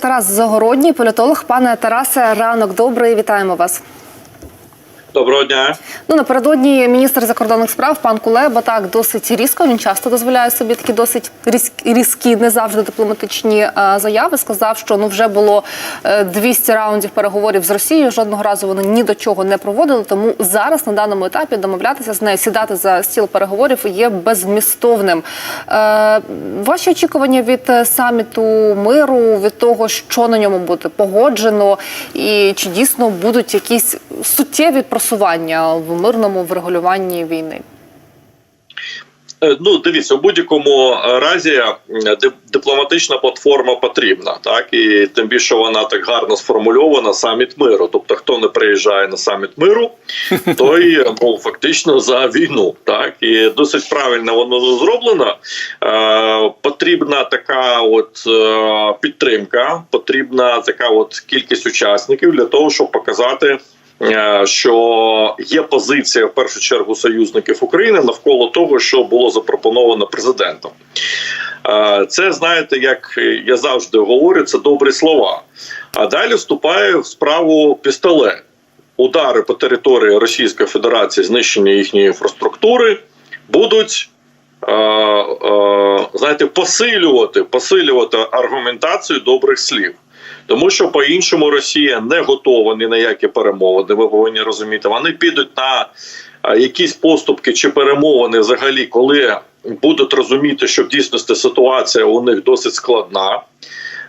Тарас Загородній, політолог. Пане Тарасе, ранок добрий. Вітаємо вас. Доброго дня. Ну напередодні міністр закордонних справ пан Кулеба так досить різко. Він часто дозволяє собі такі досить різкі, різкі не завжди дипломатичні е, заяви. Сказав, що ну вже було е, 200 раундів переговорів з Росією. Жодного разу вони ні до чого не проводили. Тому зараз на даному етапі домовлятися з нею, сідати за стіл переговорів є беззмістовним. Е, ваші очікування від е, саміту миру, від того, що на ньому буде погоджено, і чи дійсно будуть якісь суттєві просування в мирному врегулюванні війни? Е, Ну, дивіться, у будь-якому разі е, дипломатична платформа потрібна, так і тим більше вона так гарно сформульована саміт миру. Тобто, хто не приїжджає на саміт миру, той ну, фактично за війну. Так і досить правильно воно зроблено. Е, потрібна така от е, підтримка, потрібна така от кількість учасників для того, щоб показати. Е, Що є позиція в першу чергу союзників України навколо того, що було запропоновано президентом. Е, Це знаєте, як я завжди говорю, це добрі слова. А далі вступає в справу пістолет. Удари по території Російської Федерації, знищення їхньої інфраструктури будуть. е, е, Знаєте, посилювати, посилювати аргументацію добрих слів, тому що по-іншому Росія не готова ні на які перемовини. Ви повинні розуміти. Вони підуть на якісь поступки чи перемовини, взагалі, коли будуть розуміти, що в дійсності ситуація у них досить складна.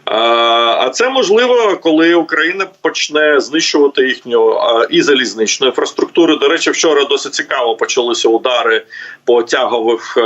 А, це можливо, коли Україна почне знищувати їхню і залізничну інфраструктуру. До речі, вчора досить цікаво почалися удари по тягових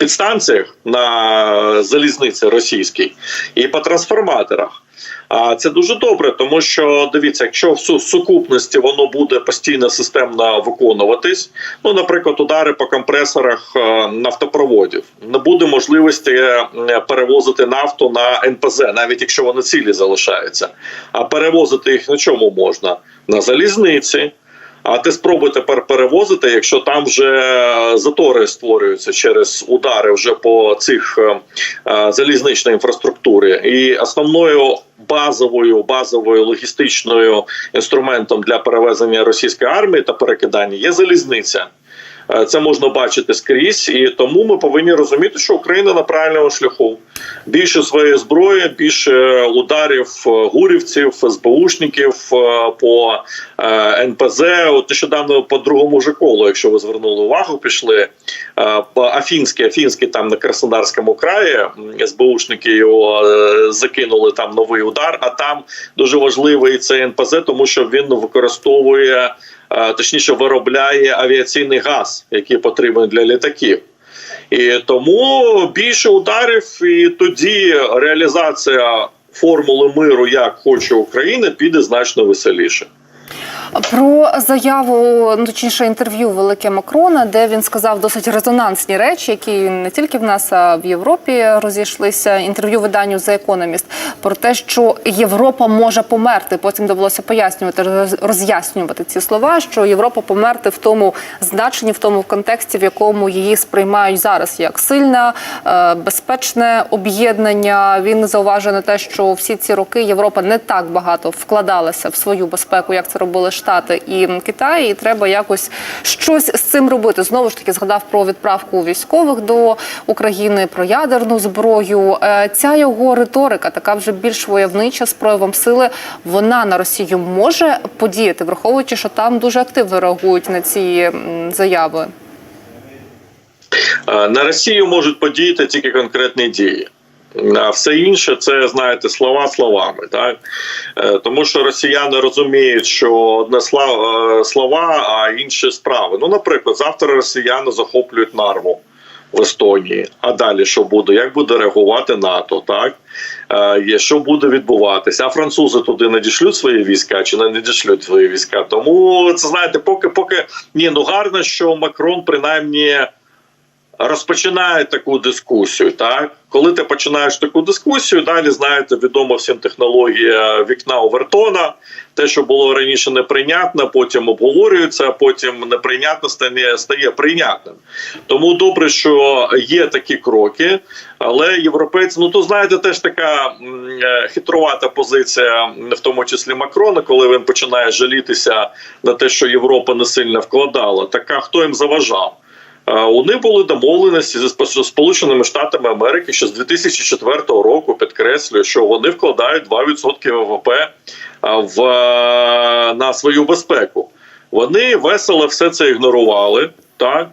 підстанціях на залізниці російській і по трансформаторах. А це дуже добре, тому що дивіться, якщо в сукупності воно буде постійно системно виконуватись, ну, наприклад, удари по компресорах е, нафтопроводів, не буде можливості е, перевозити нафту на НПЗ, навіть якщо вони цілі залишаються. А перевозити їх на чому можна? На залізниці. А ти спробуй тепер перевозити, якщо там вже затори створюються через удари вже по цих е, е, залізничної інфраструктурі, і основною базовою базовою логістичною інструментом для перевезення російської армії та перекидання є залізниця. Е, Це можна бачити скрізь, і тому ми повинні розуміти, що Україна на правильному шляху. Більше своєї зброї, більше ударів е, гурівців, СБУшників е, по е, НПЗ. От нещодавно по другому же колу, якщо ви звернули увагу, пішли е, по Афінське, Афінське там на Краснодарському краї. СБУшники його е, закинули там новий удар. А там дуже важливий цей НПЗ, тому що він використовує. Е, Точніше, виробляє авіаційний газ, який потрібен для літаків. І тому більше ударів, і тоді реалізація формули миру, як хоче Україна, піде значно веселіше. Про заяву, ну точніше інтерв'ю велике Макрона, де він сказав досить резонансні речі, які не тільки в нас, а в Європі розійшлися. Інтерв'ю виданню The Economist про те, що Європа може померти. Потім довелося пояснювати, роз- роз'яснювати ці слова, що Європа померти в тому значенні, в тому контексті, в якому її сприймають зараз, як сильне, е, безпечне об'єднання. Він зауважує на те, що всі ці роки Європа не так багато вкладалася в свою безпеку, як це робили Штати і Китай, і треба якось щось з цим робити. Знову ж таки згадав про відправку військових до України, про ядерну зброю. Е, Ця його риторика, така вже більш войовнича з проявом сили, вона на Росію може подіяти, враховуючи, що там дуже активно реагують на ці заяви. Е, На Росію можуть подіяти тільки конкретні дії. А все інше це знаєте слова словами, так Е, тому що росіяни розуміють, що одне е, слова, а інше справи. Ну, наприклад, завтра росіяни захоплюють нарву в Естонії. А далі що буде? Як буде реагувати НАТО? Так Е, що буде відбуватися? А французи туди надішлють свої війська чи не надішлють свої війська? Тому це знаєте, поки поки ні, ну гарно, що Макрон принаймні. Розпочинають таку дискусію. Так, коли ти починаєш таку дискусію, далі знаєте, відома всім технологія вікна Овертона. Те, що було раніше неприйнятне, потім обговорюється, а потім неприйнятне стає, стає прийнятним. Тому добре, що є такі кроки, але європейці, ну то знаєте, теж така е, хитрувата позиція, в тому числі Макрона, коли він починає жалітися на те, що Європа не сильно вкладала. Так а хто їм заважав? Них були домовленості Спо- Сполученими Штатами Америки ще з 2004 року. Підкреслюю, що вони вкладають 2% ВВП в на свою безпеку. Вони весело все це ігнорували, так.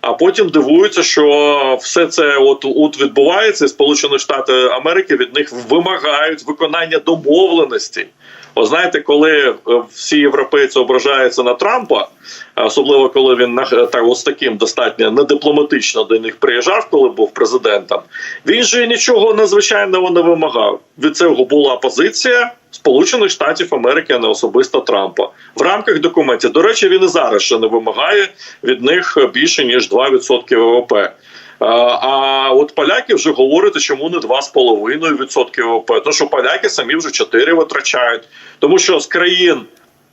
А потім дивуються, що все це от, от відбувається, і Сполучені Штати Америки від них вимагають виконання домовленостей. О, знаєте, коли е, всі європейці ображаються на Трампа, особливо коли він на- так, ось таким достатньо недипломатично до них приїжджав, коли був президентом, він же нічого надзвичайного не вимагав. Від цього була позиція Сполучених Штатів Америки, а не особисто Трампа. В рамках документів. До речі, він і зараз ще не вимагає від них більше ніж 2% ВВП. А, А от поляки вже говорять, чому не 2,5% ВВП. Тому що поляки самі вже 4 витрачають. Тому що з країн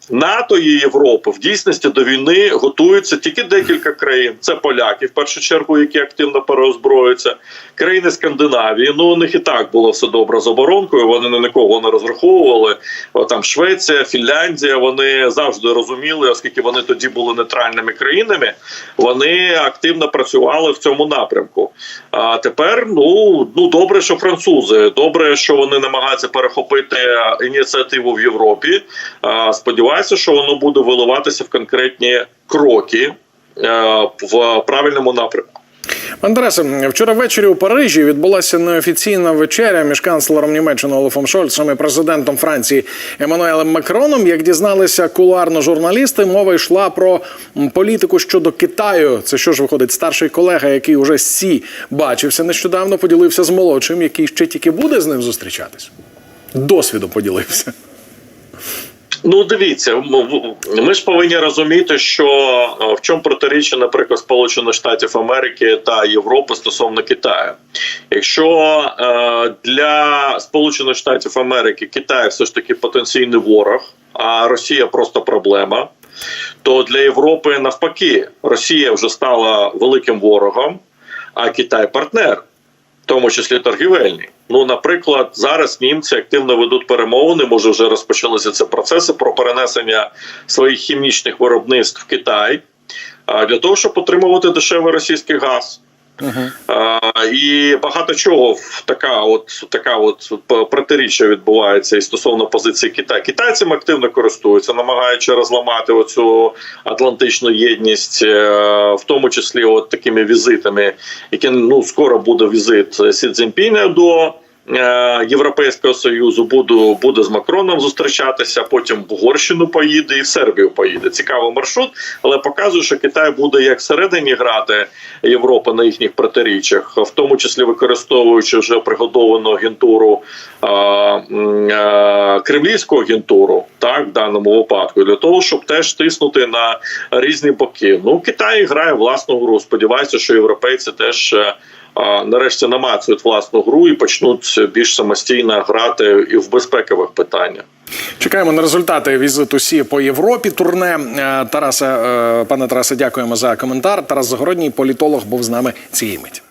НАТО і Європи в дійсності до війни готуються тільки декілька країн. Це поляки, в першу чергу, які активно переозброюються. Країни Скандинавії. Ну у них і так було все добре з оборонкою. Вони на кого не розраховували. О, Там Швеція, Фінляндія. Вони завжди розуміли, оскільки вони тоді були нейтральними країнами. Вони активно працювали в цьому напрямку. А тепер ну ну добре, що французи. Добре, що вони намагаються перехопити ініціативу в Європі. А, Сподіваюся, що воно буде виливатися в конкретні кроки е, в правильному напрямку. Пан Тарасе, вчора ввечері у Парижі відбулася неофіційна вечеря між канцлером Німеччини Олафом Шольцем і президентом Франції Еммануелем Макроном. Як дізналися кулуарно журналісти, мова йшла про політику щодо Китаю. Це що ж виходить, старший колега, який уже Сі бачився нещодавно, поділився з молодшим, який ще тільки буде з ним зустрічатись. Досвідом поділився. Ну, дивіться, ми ж повинні розуміти, що е, в чому протиріччя, наприклад, Сполучених Штатів Америки та Європи стосовно Китаю. Якщо е, для Сполучених Штатів Америки Китай все ж таки потенційний ворог, а Росія просто проблема, то для Європи навпаки Росія вже стала великим ворогом, а Китай партнер тому числі торгівельні. Ну, наприклад, зараз німці активно ведуть перемовини. Може, вже розпочалися ці процеси про перенесення своїх хімічних виробництв в Китай для того, щоб отримувати дешевий російський газ. А, і багато чого така, от така от протиріччя відбувається і стосовно позиції Китаю. Китайцям активно користуються, намагаючи розламати оцю атлантичну єдність, е, в тому числі от такими візитами, які ну скоро буде візит Сі Цзіньпіня до. Е, Європейського союзу буду буде з Макроном зустрічатися. Потім в Угорщину поїде і в Сербію поїде. Цікавий маршрут, але показує, що Китай буде як всередині грати Європи на їхніх протиріччях, в тому числі використовуючи вже пригодовану агентуру а, а, кремлівську агентуру, так в даному випадку, для того, щоб теж тиснути на різні боки. Ну Китай грає власну гру. Сподіваюся, що європейці теж. Нарешті намацують власну гру і почнуть більш самостійно грати і в безпекових питаннях. Чекаємо на результати візиту Сі по Європі. Турне Е, Тараса, е, пане Тарасе, дякуємо за коментар. Тарас Загородній, політолог, був з нами цієї миті.